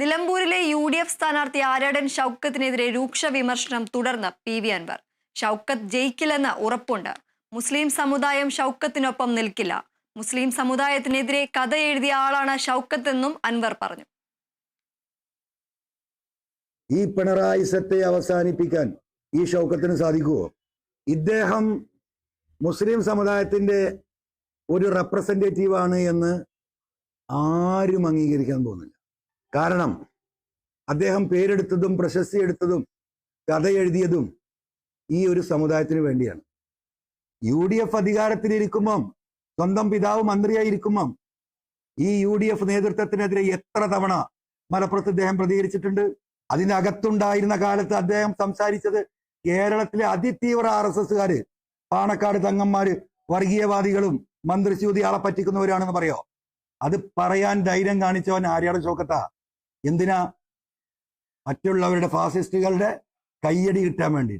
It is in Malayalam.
നിലമ്പൂരിലെ യു ഡി എഫ് സ്ഥാനാർത്ഥി ആരാടൻ ഷൗക്കത്തിനെതിരെ രൂക്ഷ വിമർശനം തുടർന്ന് പി വി അൻവർ. ഷൗക്കത്ത് ജയിക്കില്ലെന്ന് ഉറപ്പുണ്ട്. മുസ്ലിം സമുദായം ഷൗക്കത്തിനൊപ്പം നിൽക്കില്ല. മുസ്ലിം സമുദായത്തിനെതിരെ കഥ എഴുതിയ ആളാണ് ഷൗക്കത്ത് എന്നും അൻവർ പറഞ്ഞു. ഈ പിണറായി സത്തെ അവസാനിപ്പിക്കാൻ ഈ ഷൗക്കത്തിന് സാധിക്കുമോ ഇദ്ദേഹം മുസ്ലിം സമുദായത്തിന്റെ ഒരു റെപ്രസെന്റേറ്റീവ് ആണ് എന്ന് ആരും അംഗീകരിക്കാൻ പോകുന്നില്ല. കാരണം അദ്ദേഹം പേരെടുത്തതും പ്രശസ്തി എടുത്തതും കഥ എഴുതിയതും ഈ ഒരു സമുദായത്തിന് വേണ്ടിയാണ്. യു ഡി എഫ് അധികാരത്തിലിരിക്കുമ്പം സ്വന്തം പിതാവ് മന്ത്രിയായിരിക്കുമ്പം ഈ യു ഡി എഫ് നേതൃത്വത്തിനെതിരെ എത്ര തവണ മലപ്പുറത്ത് അദ്ദേഹം പ്രതികരിച്ചിട്ടുണ്ട്? അതിന്റെ അകത്തുണ്ടായിരുന്ന കാലത്ത് അദ്ദേഹം സംസാരിച്ചത് കേരളത്തിലെ അതിതീവ്ര ആർ എസ് എസ്സുകാര് പാണക്കാട് തങ്ങന്മാര് വർഗീയവാദികളും മന്ത്രിസ്യൂതി ആളെ പറ്റിക്കുന്നവരാണെന്ന് പറയോ? അത് പറയാൻ ധൈര്യം കാണിച്ചവൻ ആര്യാട് ചോക്കത്ത. എന്തിനാ മറ്റുള്ളവരുടെ ഫാസിസ്റ്റുകളുടെ കയ്യടി കിട്ടാൻ വേണ്ടി